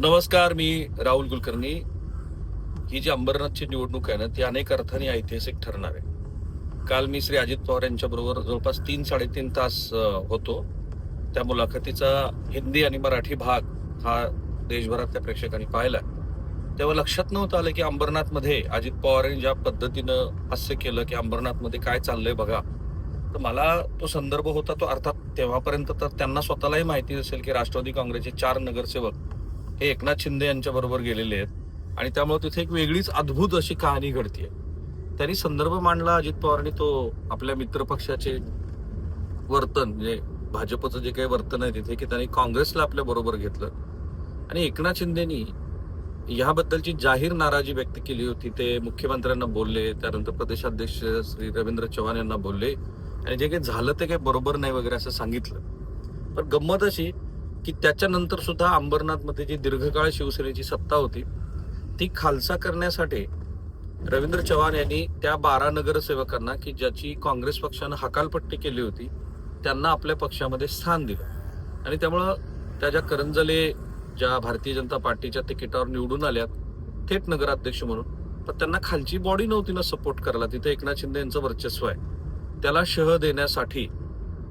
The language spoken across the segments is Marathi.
नमस्कार मी राहुल कुलकर्णी. ही जी अंबरनाथची निवडणूक आहे ना ती अनेक अर्थाने ऐतिहासिक ठरणार आहे. काल मी श्री अजित पवार यांच्याबरोबर जवळपास तीन साडेतीन तास होतो. त्या मुलाखतीचा हिंदी आणि मराठी भाग हा देशभरातल्या प्रेक्षकांनी पाहिला. तेव्हा लक्षात नव्हतं आलं की अंबरनाथमध्ये अजित पवारांनी ज्या पद्धतीनं हास्य केलं की अंबरनाथमध्ये काय चाललंय बघा. तर मला तो संदर्भ होता तो अर्थात तेव्हापर्यंत तर त्यांना स्वतःलाही माहिती असेल की राष्ट्रवादी काँग्रेसचे चार नगरसेवक हे एकनाथ शिंदे यांच्या बरोबर गेलेले आहेत. आणि त्यामुळे तिथे एक वेगळीच अद्भुत अशी कहाणी घडतीये. त्यांनी संदर्भ मांडला अजित पवारांनी तो आपल्या मित्रपक्षाचे वर्तन म्हणजे भाजपचं जे काही वर्तन आहे तिथे की त्यांनी काँग्रेसला आपल्या बरोबर घेतलं. आणि एकनाथ शिंदेनी याबद्दलची जाहीर नाराजी व्यक्त केली होती. ते मुख्यमंत्र्यांना बोलले त्यानंतर प्रदेशाध्यक्ष श्री रवींद्र चव्हाण यांना बोलले. आणि जे काही झालं ते काही बरोबर नाही वगैरे असं सांगितलं. पण गंमत अशी की त्याच्यानंतर सुद्धा अंबरनाथमध्ये जी दीर्घकाळ शिवसेनेची सत्ता होती ती खालसा करण्यासाठी रवींद्र चव्हाण यांनी त्या बारा नगरसेवकांना की ज्याची काँग्रेस पक्षानं हकालपट्टी केली होती त्यांना आपल्या पक्षामध्ये स्थान दिलं. आणि त्यामुळं त्या ज्या करंजले ज्या भारतीय जनता पार्टीच्या तिकिटावर निवडून आल्यात थेट नगराध्यक्ष म्हणून पण त्यांना खालची बॉडी नव्हती ना सपोर्ट करायला. तिथे एकनाथ शिंदे यांचं वर्चस्व आहे. त्याला शह देण्यासाठी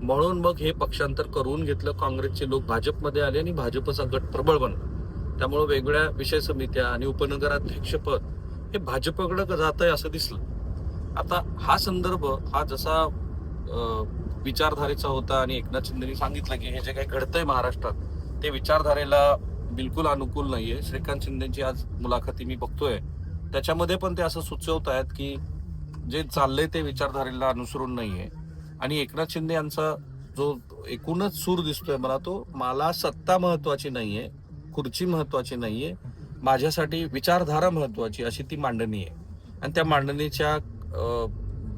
म्हणून मग हे पक्षांतर करून घेतलं. काँग्रेसचे लोक भाजपमध्ये आले आणि भाजपचा गट प्रबळ बनला. त्यामुळे वेगवेगळ्या विषय समित्या आणि उपनगराध्यक्षपद हे भाजपकडे जात आहे असं दिसलं. आता हा संदर्भ हा जसा विचारधारेचा होता आणि एकनाथ शिंदेनी सांगितलं की हे जे काही घडतंय महाराष्ट्रात ते विचारधारेला बिलकुल अनुकूल नाहीये. श्रीकांत शिंदेची आज मुलाखती मी बघतोय. त्याच्यामध्ये पण ते असं सुचवत आहेत की जे चाललंय ते विचारधारेला अनुसरून नाहीये. आणि एकनाथ शिंदे यांचा जो एकूणच सूर दिसतोय मला तो मला सत्ता महत्वाची नाहीये खुर्ची महत्वाची नाहीये माझ्यासाठी विचारधारा महत्वाची अशी ती मांडणी आहे आणि त्या मांडणीच्या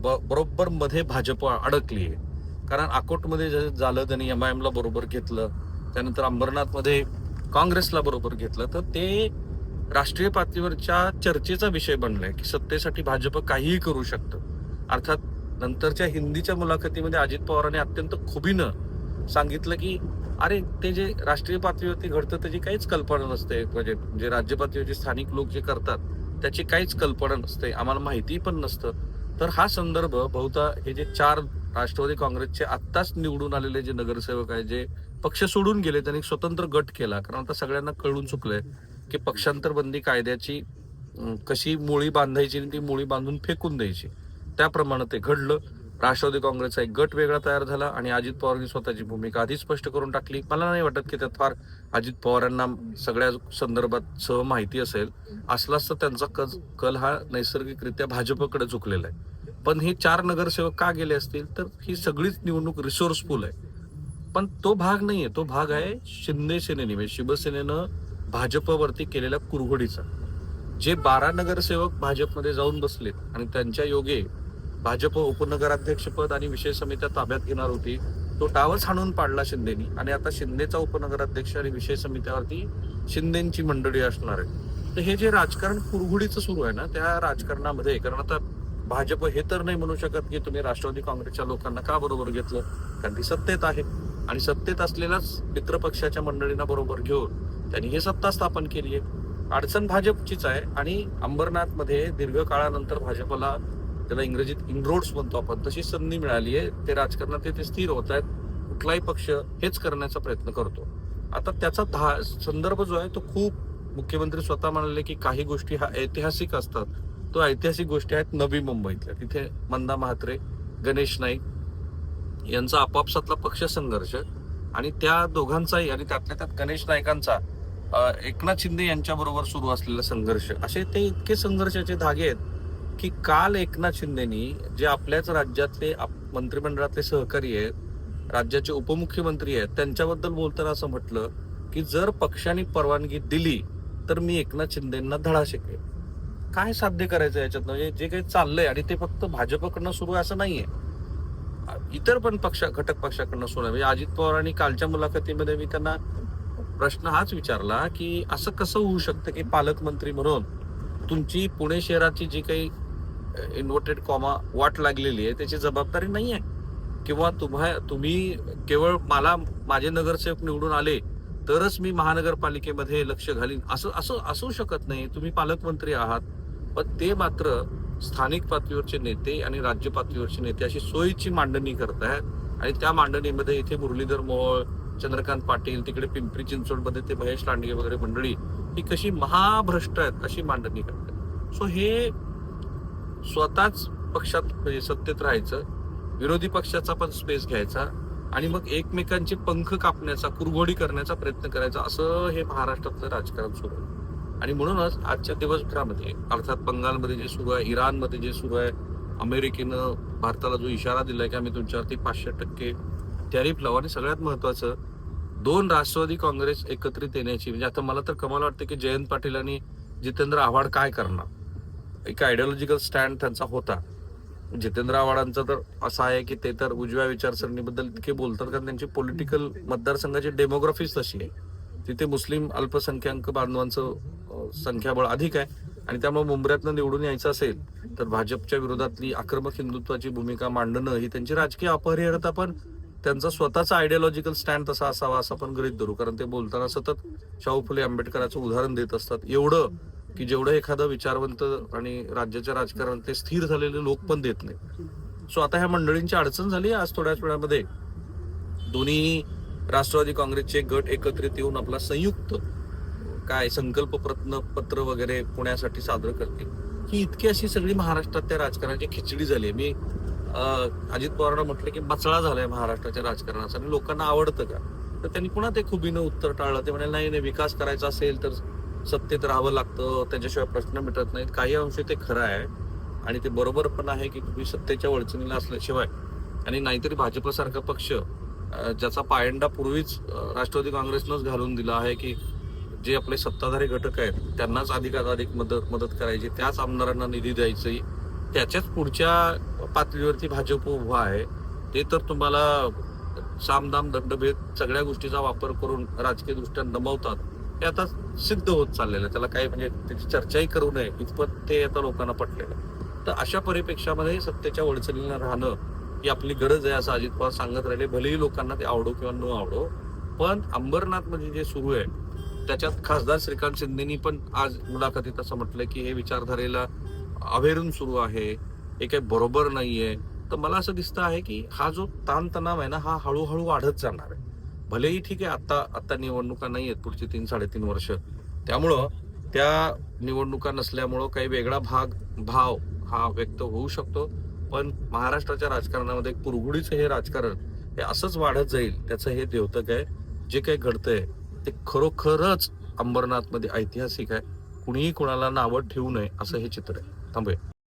ब- बरोबर मध्ये भाजप अडकली आहे. कारण अकोटमध्ये जे झालं त्यांनी एम आय एमला बरोबर घेतलं त्यानंतर अंबरनाथमध्ये काँग्रेसला बरोबर घेतलं तर ते राष्ट्रीय पातळीवरच्या चर्चेचा विषय बनलाय की सत्तेसाठी भाजप काहीही करू शकतं. अर्थात नंतरच्या हिंदीच्या मुलाखतीमध्ये अजित पवारांनी अत्यंत खुबीनं सांगितलं की अरे ते जे राष्ट्रीय पातळीवरती घडतं त्याची काहीच कल्पना नसते. म्हणजे जे राज्य पातळीवरचे स्थानिक लोक जे करतात त्याची काहीच कल्पना नसते. आम्हाला माहिती पण नसतं. तर हा संदर्भ बहुधा हे जे चार राष्ट्रवादी काँग्रेसचे आत्ताच निवडून आलेले जे नगरसेवक आहे जे पक्ष सोडून गेले त्यांनी स्वतंत्र गट केला. कारण आता सगळ्यांना कळून चुकलंय की पक्षांतर बंदी कायद्याची कशी मुळी बांधायची आणि ती मुळी बांधून फेकून द्यायची. त्याप्रमाणे ते घडलं. राष्ट्रवादी काँग्रेसचा एक गट वेगळा तयार झाला आणि अजित पवारांनी स्वतःची भूमिका आधीच स्पष्ट करून टाकली. मला नाही वाटत की त्यात फार अजित पवारांना सगळ्या संदर्भात सह माहिती असेल. असलाच तर त्यांचा कज कल हा नैसर्गिकरित्या भाजपकडे झुकलेला आहे. पण हे चार नगरसेवक का गेले असतील? तर ही सगळीच निवडणूक रिसोर्सफुल आहे. पण तो भाग नाहीये. तो भाग आहे शिंदे सेनेने म्हणजे शिवसेनेनं भाजपवरती केलेल्या कुरघोडीचा. जे बारा नगरसेवक भाजपमध्ये जाऊन बसलेत आणि त्यांच्या योगे भाजप उपनगराध्यक्षपद आणि विषय समित्या ताब्यात घेणार होती. तो डावच हाणून पाडला शिंदेनी. आणि आता शिंदेचा उपनगराध्यक्ष आणि विषय समित्यावरती शिंदेची मंडळी असणार आहे तर हे जे राजकारण कुरघुडीचं सुरू आहे ना त्या राजकारणामध्ये कारण आता भाजप हे तर नाही म्हणू शकत की तुम्ही राष्ट्रवादी काँग्रेसच्या लोकांना का बरोबर घेतलं? कारण ती सत्तेत आहे. आणि सत्तेत असलेल्याच मित्रपक्षाच्या मंडळींना बरोबर घेऊन त्यांनी ही सत्ता स्थापन केली आहे. अडचण भाजपचीच आहे. आणि अंबरनाथमध्ये दीर्घ काळानंतर भाजपला त्याला इंग्रजीत इनरोड्स म्हणतो आपण तशी संधी मिळाली आहे. ते राजकारणात ते- ते स्थिर होत आहेत. कुठलाही पक्ष हेच करण्याचा प्रयत्न करतो. आता त्याचा धा संदर्भ जो आहे तो खूप मुख्यमंत्री स्वतः म्हणाले की काही गोष्टी हा ऐतिहासिक असतात. तो ऐतिहासिक गोष्टी आहेत नवी मुंबईतल्या. तिथे मंदा म्हात्रे गणेश नाईक यांचा आपापसातला पक्ष संघर्ष आणि त्या दोघांचाही आणि त्यातल्या त्यात गणेश नायकांचा एकनाथ शिंदे यांच्याबरोबर सुरू असलेला संघर्ष. असे ते इतके संघर्षाचे धागे आहेत. की काल एकनाथ शिंदेनी जे आपल्याच राज्यातले आप- मंत्रिमंडळातले सहकारी आहेत राज्याचे उपमुख्यमंत्री आहेत त्यांच्याबद्दल बोलताना असं म्हटलं की जर पक्षाने परवानगी दिली तर मी एकनाथ शिंदेना धडा शिकेल काय साध्य करायचं याच्यात म्हणजे जे काही चाललंय आणि ते फक्त भाजपकडनं सुरू आहे असं नाहीये. इतर पण पक्ष घटक पक्षाकडनं सुरू आहे. म्हणजे अजित पवारांनी कालच्या मुलाखतीमध्ये मी त्यांना प्रश्न हाच विचारला की असं कसं होऊ शकतं की पालकमंत्री म्हणून तुमची पुणे शहराची जी काही इन्व्हर्टेड कॉमा वाट लागलेली आहे त्याची जबाबदारी नाही आहे. किंवा तुम्हा तुम्ही केवळ मला माझे नगरसेवक निवडून आले तरच मी महानगरपालिकेमध्ये लक्ष घालीन. असं असं असू शकत नाही. तुम्ही पालकमंत्री आहात पण ते मात्र स्थानिक पातळीवरचे नेते आणि राज्य पातळीवरचे नेते अशी सोयीची मांडणी करतायत आणि त्या मांडणीमध्ये इथे मुरलीधर मोहोळ चंद्रकांत पाटील तिकडे पिंपरी चिंचवडमध्ये ते महेश लांडगे वगैरे मंडळी ही कशी महाभ्रष्ट आहेत अशी मांडणी करतात सो हे स्वतःच पक्षात म्हणजे सत्तेत राहायचं विरोधी पक्षाचा पण स्पेस घ्यायचा आणि मग एकमेकांचे पंख कापण्याचा कुरघोडी करण्याचा प्रयत्न करायचा असं हे महाराष्ट्रातलं राजकारण सुरू आहे. आणि म्हणूनच आजच्या दिवसभरामध्ये अर्थात बंगालमध्ये जे सुरू आहे इराणमध्ये जे सुरू आहे अमेरिकेनं भारताला जो इशारा दिलाय की आम्ही तुमच्यावरती पाचशे टक्के टॅरिफ लावू आणि सगळ्यात महत्वाचं दोन राष्ट्रवादी काँग्रेस एकत्रित येण्याची म्हणजे आता मला तर कमाल वाटतं की जयंत पाटील आणि जितेंद्र आव्हाड काय करणार? एक आयडिओलॉजिकल स्टँड त्यांचा होता. जितेंद्र आव्हाडांचं तर असं आहे की ते तर उजव्या विचारसरणीबद्दल इतके बोलतात कारण त्यांची पॉलिटिकल मतदारसंघाची डेमोग्राफीच तशी आहे. तिथे मुस्लिम अल्पसंख्याक बांधवांचं संख्याबळ अधिक आहे आणि त्यामुळे मुंबऱ्यातनं निवडून यायचं असेल तर भाजपच्या विरोधातली आक्रमक हिंदुत्वाची भूमिका मांडणं ही त्यांची राजकीय अपरिहार्यता पण त्यांचा स्वतःचा आयडिओलॉजिकल स्टँड तसा असावा असं आपण गृहित धरू कारण ते बोलताना सतत शाहू फुले आंबेडकरांचं उदाहरण देत असतात. एवढं की जेवढं एखादं विचारवंत आणि राज्याच्या राजकारण ते स्थिर झालेले लोक पण देत नाही सो आता ह्या मंडळींची अडचण झाली आहे आज थोड्याच वेळामध्ये. दोन्ही राष्ट्रवादी काँग्रेसचे गट एकत्रित येऊन आपला संयुक्त काय संकल्प प्रत्न पत्र वगैरे पुण्यासाठी सादर करतील. ही इतकी अशी सगळी महाराष्ट्रात त्या राजकारणाची खिचडी झाली मी अजित पवारांना म्हटलं की बचळा झालाय महाराष्ट्राच्या राजकारणाचा आणि लोकांना आवडतं का? तर त्यांनी पुन्हा ते खुबीनं उत्तर टाळलं. ते म्हणाले नाही नाही विकास करायचा असेल तर सत्तेत राहावं लागतं त्याच्याशिवाय प्रश्न मिटत नाहीत. काही अंशी ते खरं आहे. आणि ते बरोबर पण आहे की तुम्ही सत्तेच्या वळचणीला असल्याशिवाय आणि नाहीतरी भाजपसारखा पक्ष ज्याचा पायंडा पूर्वीच राष्ट्रवादी काँग्रेसनंच घालून दिला आहे की जे आपले सत्ताधारी घटक आहेत त्यांनाच अधिकाधिक मदत मदत करायची त्याच आमदारांना निधी द्यायची त्याच्याच पुढच्या पातळीवरती भाजप उभा आहे ते तर तुम्हाला सामदाम दंडभेद सगळ्या गोष्टीचा वापर करून राजकीय दृष्ट्या नमवतात. हे आता सिद्ध होत चाललेलं आहे. त्याला काही म्हणजे त्याची चर्चाही करू नये. इतपत ते आता लोकांना पटलेलं आहे. तर अशा परिपेक्षामध्ये सत्तेच्या वळचलीला राहणं ही आपली गरज आहे असं अजित पवार सांगत राहिले. भलेही लोकांना ते आवडो किंवा न आवडो पण अंबरनाथमध्ये जे सुरू आहे त्याच्यात खासदार श्रीकांत शिंदेनी पण आज मुलाखतीत असं म्हटलंय की हे विचारधारेला अभेरून सुरू आहे. हे काही बरोबर नाहीये. तर मला असं दिसतं आहे की हा जो ताणतणाव आहे ना हा हळूहळू वाढत जाणार आहे. भलेही ठीक आहे आता आता निवडणुका नाही आहेत पुढची तीन साडेतीन वर्ष. त्यामुळं त्या निवडणुका नसल्यामुळं काही वेगळा भाग भाव हा व्यक्त होऊ शकतो. पण महाराष्ट्राच्या राजकारणामध्ये पुरगुडीचं हे राजकारण हे असंच वाढत जाईल त्याचं हे द्योतक आहे. जे काही घडतंय ते खरोखरच अंबरनाथमध्ये ऐतिहासिक आहे. कुणीही कुणाला नावं ठेवू नये असं हे चित्र आहे. थांबूया.